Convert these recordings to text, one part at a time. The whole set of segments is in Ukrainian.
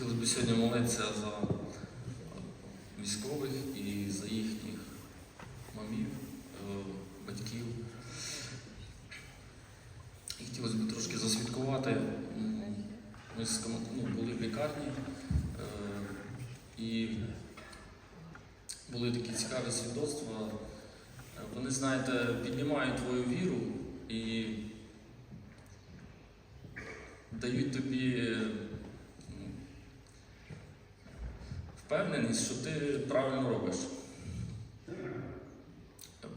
Хотілося б сьогодні молитися за військових і за їхніх мамів, е, батьків. І хотілося б трошки засвідкувати. Ми з ну, були в лікарні е, і були такі цікаві свідоцтва. Вони, знаєте, піднімають твою віру і дають тобі впевненість, що ти правильно робиш.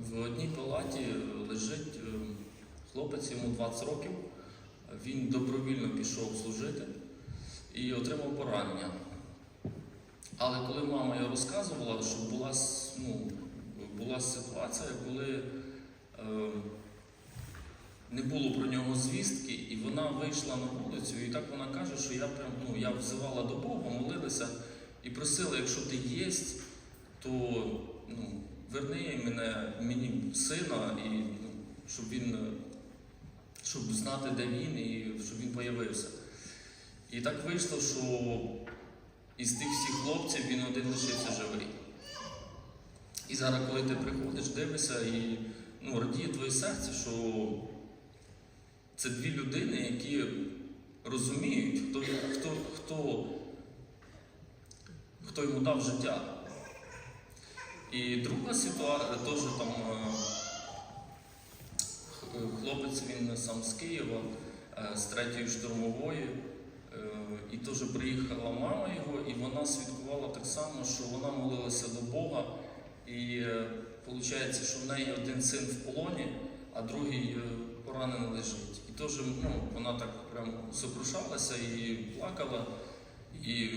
В одній палаті лежить е, хлопець, йому 20 років. Він добровільно пішов служити і отримав поранення. Але коли мама його розказувала, що була, ну, була ситуація, коли е, не було про нього звістки, і вона вийшла на вулицю, і так вона каже, що я прям ну, я взивала до Бога, молилася і просила, якщо ти єсть, то ну, верни мене, мені сина, і, ну, щоб він щоб знати, де він, і щоб він появився. І так вийшло, що із тих всіх хлопців він один лишився живий. І зараз, коли ти приходиш, дивишся і ну, радіє твоє серце, що це дві людини, які розуміють, хто, хто, хто, хто йому дав життя. І друга ситуація, теж там е, хлопець він сам з Києва, е, з третьої штурмової. Е, І теж приїхала мама його, і вона свідкувала так само, що вона молилася до Бога. І виходить, що в неї один син в полоні, а другий поранений лежить. І теж ну, вона так прям сокрушалася і плакала. І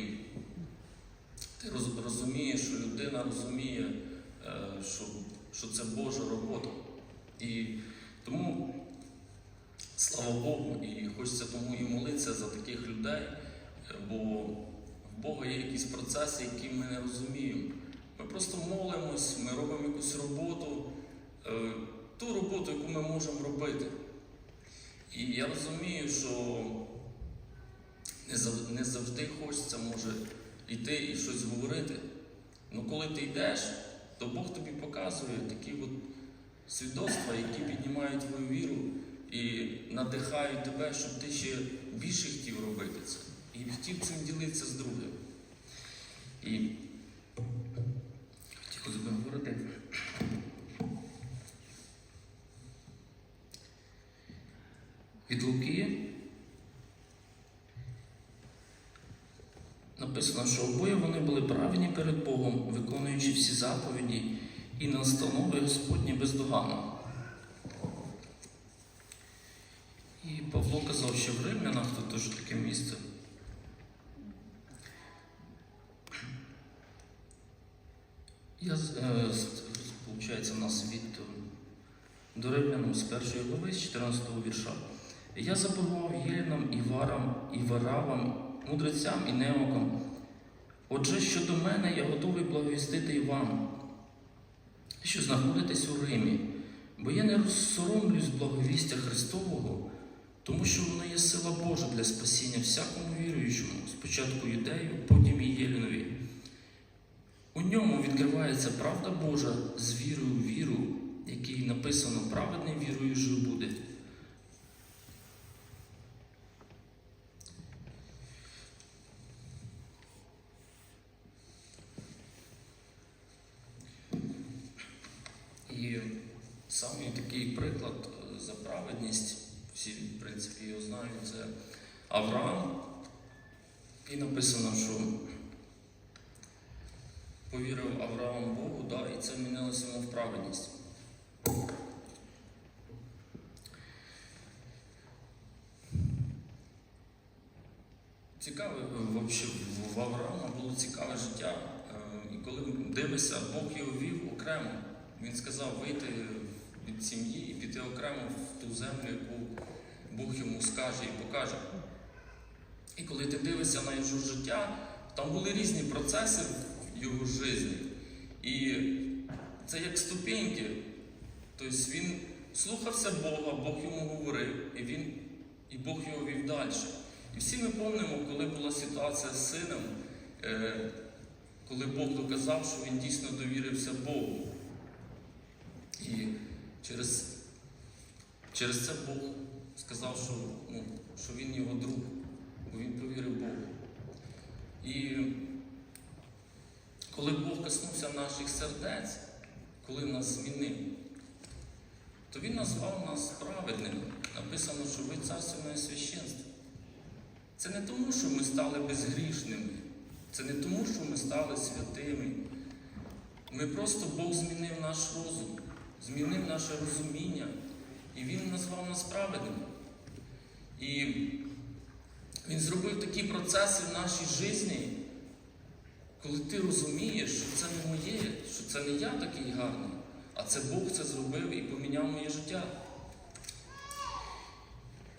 ти розумієш, що людина розуміє, е, що, що це Божа робота. І тому слава Богу, і хочеться тому і молитися за таких людей, бо в Бога є якісь процеси, які ми не розуміємо. Ми просто молимось, ми робимо якусь роботу, е, ту роботу, яку ми можемо робити. І я розумію, що не завжди хочеться може йти і щось говорити. Ну коли ти йдеш, то Бог тобі показує такі от свідоцтва, які піднімають твою віру і надихають тебе, щоб ти ще більше хотів робити це. І хотів цим ділитися з другим. І хотілося б говорити. Від Луки написано, що обоє вони були праведні перед Богом, виконуючи всі заповіді і настанови Господні бездоганно. І Павло казав, що в Римлянах тут теж таке місце. Я, е, получається, у нас від е, до Римлянам з першої глави, з 14 вірша. Я забував Єлінам і Варам, і Варавам, мудрецям і неокам. Отже, щодо мене, я готовий благовістити і вам, що знаходитесь у Римі, бо я не розсоромлюсь благовістя Христового, тому що воно є сила Божа для спасіння всякому віруючому, спочатку юдею, потім і Єлінові. У ньому відкривається правда Божа з вірою в віру, якій написано праведний вірою жив буде. І самий такий приклад за праведність, всі, в принципі, його знають, це Авраам. І написано, що повірив Авраам Богу, да, і це мінилося йому в праведність. Цікаве, в Авраама було цікаве життя. Е, І коли дивишся, Бог його вів окремо. Він сказав вийти від сім'ї і піти окремо в ту землю, яку Бог йому скаже і покаже. І коли ти дивишся на його життя, там були різні процеси в його житті. І це як ступеньки. Тобто він слухався Бога, Бог йому говорив, і, він, і Бог його вів далі. І всі ми пам'ятаємо, коли була ситуація з сином, е, коли Бог доказав, що він дійсно довірився Богу. І через, через це Бог сказав, що, ну, що він його друг, бо він повірив Богу. І коли Бог коснувся наших сердець, коли нас змінив, то Він назвав нас праведними. Написано, що ви царственне священство. Це не тому, що ми стали безгрішними, це не тому, що ми стали святими. Ми просто Бог змінив наш розум, змінив наше розуміння, і Він назвав нас праведними. І Він зробив такі процеси в нашій житті, коли ти розумієш, що це не моє, що це не я такий гарний, а це Бог це зробив і поміняв моє життя.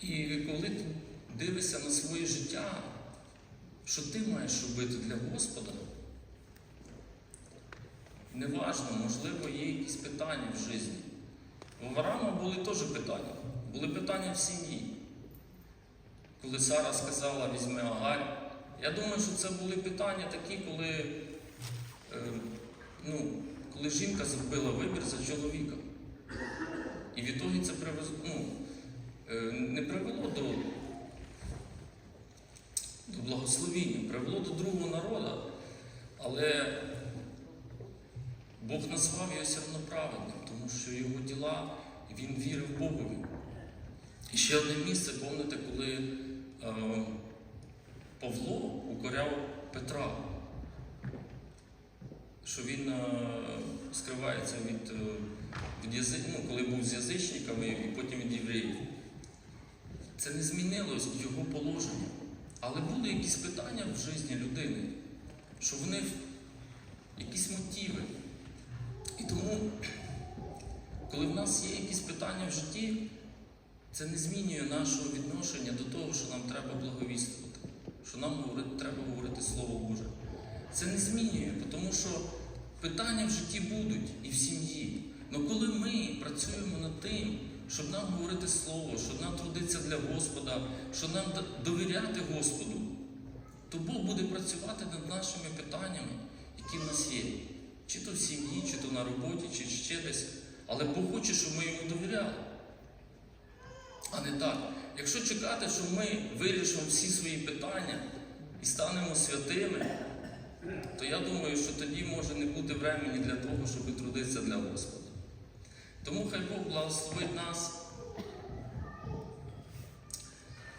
І коли ти дивишся на своє життя, що ти маєш робити для Господа, неважно, можливо, є якісь питання в житті. В Авраама були теж питання. Були питання в сім'ї. Коли Сара сказала, візьми Агаль, я думаю, що це були питання такі, коли, е, ну, коли жінка зробила вибір за чоловіка. І в ітогі це привез, ну, е, не привело до, до благословіння, привело до другого народу, але Бог назвав одно праведним, тому що його діла, він вірив Богові. І ще одне місце, пам'ятаєте, коли е, Павло укоряв Петра, що він е, скривається від, е, від язи... ну, коли був з язичниками і потім від євреїв. Це не змінилось його положення. Але були якісь питання в житті людини, що вони якісь мотиви. Коли в нас є якісь питання в житті, це не змінює нашого відношення до того, що нам треба благовістувати, що нам треба говорити Слово Боже. Це не змінює, тому що питання в житті будуть і в сім'ї. Але коли ми працюємо над тим, щоб нам говорити Слово, щоб нам трудитися для Господа, щоб нам довіряти Господу, то Бог буде працювати над нашими питаннями, які в нас є. Чи то в сім'ї, чи то на роботі, чи ще десь. Але Бог хоче, щоб ми йому довіряли. А не так. Якщо чекати, що ми вирішимо всі свої питання і станемо святими, то я думаю, що тоді може не бути времени для того, щоб трудитися для Господа. Тому хай Бог благословить нас,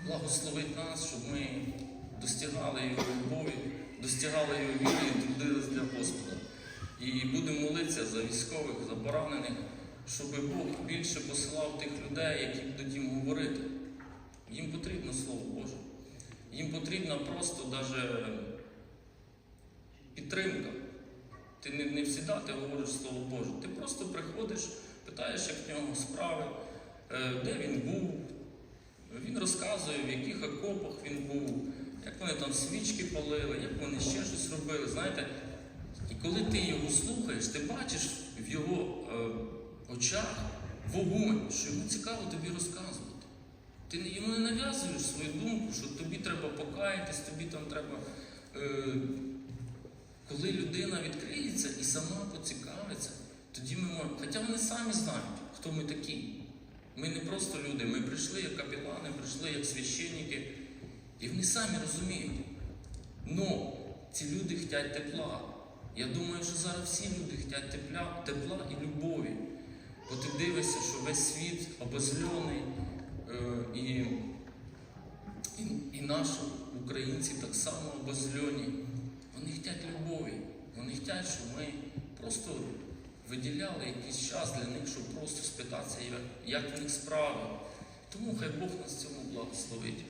благословить нас, щоб ми достигали Його любові, достигали Його віри і трудились для Господа. І будемо молитися за військових, за поранених, щоб Бог більше посилав тих людей, які будуть їм говорити. Їм потрібно Слово Боже. Їм потрібна просто даже підтримка. Ти не, не завжди ти говориш Слово Боже. Ти просто приходиш, питаєш, як в нього справи, е, де він був. Він розказує, в яких окопах він був, як вони там свічки палили, як вони ще щось робили. Знаєте, і коли ти його слухаєш, ти бачиш в його е, очах вогонь, що йому цікаво тобі розказувати. Ти йому не нав'язуєш свою думку, що тобі треба покаятись, тобі там треба. Е, коли людина відкриється і сама поцікавиться, тоді ми можемо. Хоча вони самі знають, хто ми такі. Ми не просто люди, ми прийшли як капелани, прийшли як священники, і вони самі розуміють. Но ці люди хочуть тепла. Я думаю, що зараз всі люди хочуть тепла, тепла і любові. Бо ти дивишся, що весь світ обозльоний, е, і, і, і наші українці так само обозльоні. Вони хочуть любові. Вони хочуть, щоб ми просто виділяли якийсь час для них, щоб просто спитатися, як в них справи. Тому хай Бог нас цьому благословить.